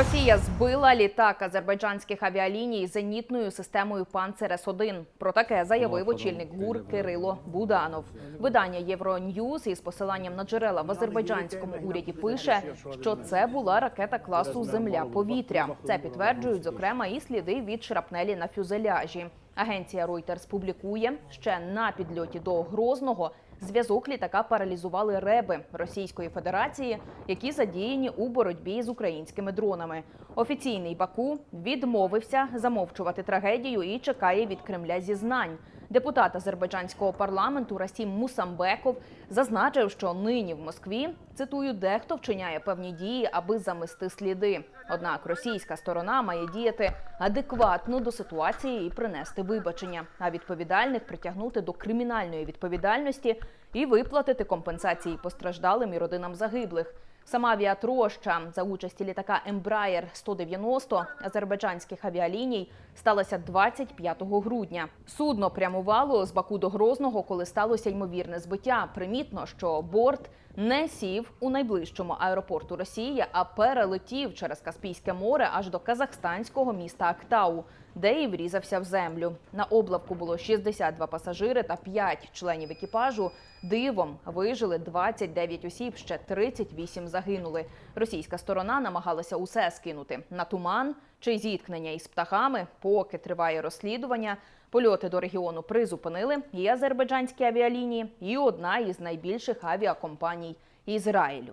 Росія збила літак азербайджанських авіаліній зенітною системою Панцер С-1. Про таке заявив очільник ГУР Кирило Буданов. Видання Євроньюз із посиланням на джерела в азербайджанському уряді пише, що це була ракета класу Земля-повітря. Це підтверджують зокрема і сліди від шрапнелі на фюзеляжі. Агенція Reuters публікує ще на підльоті до Грозного. Зв'язок літака паралізували реби Російської Федерації, які задіяні у боротьбі з українськими дронами. Офіційний Баку відмовився замовчувати трагедію і чекає від Кремля зізнань. Депутат азербайджанського парламенту Расім Мусамбеков зазначив, що нині в Москві цитую дехто вчиняє певні дії, аби замести сліди. Однак російська сторона має діяти адекватно до ситуації і принести вибачення, а відповідальних притягнути до кримінальної відповідальності і виплатити компенсації постраждалим і родинам загиблих. Сама авіатроща за участі літака Embraer 190 азербайджанських авіаліній сталася 25 грудня. Судно прямувало з Баку до Грозного, коли сталося ймовірне збиття. Примітно, що борт не сів у найближчому аеропорту Росії, а перелетів через Каспійське море аж до казахстанського міста Актау, де і врізався в землю. На облавку було 62 пасажири та 5 членів екіпажу. Дивом вижили 29 осіб, ще 38 загинули. Російська сторона намагалася усе скинути на туман чи зіткнення із птахами. Поки триває розслідування, польоти до регіону призупинили і азербайджанські авіалінії, і одна із найбільших авіакомпаній Ізраїлю.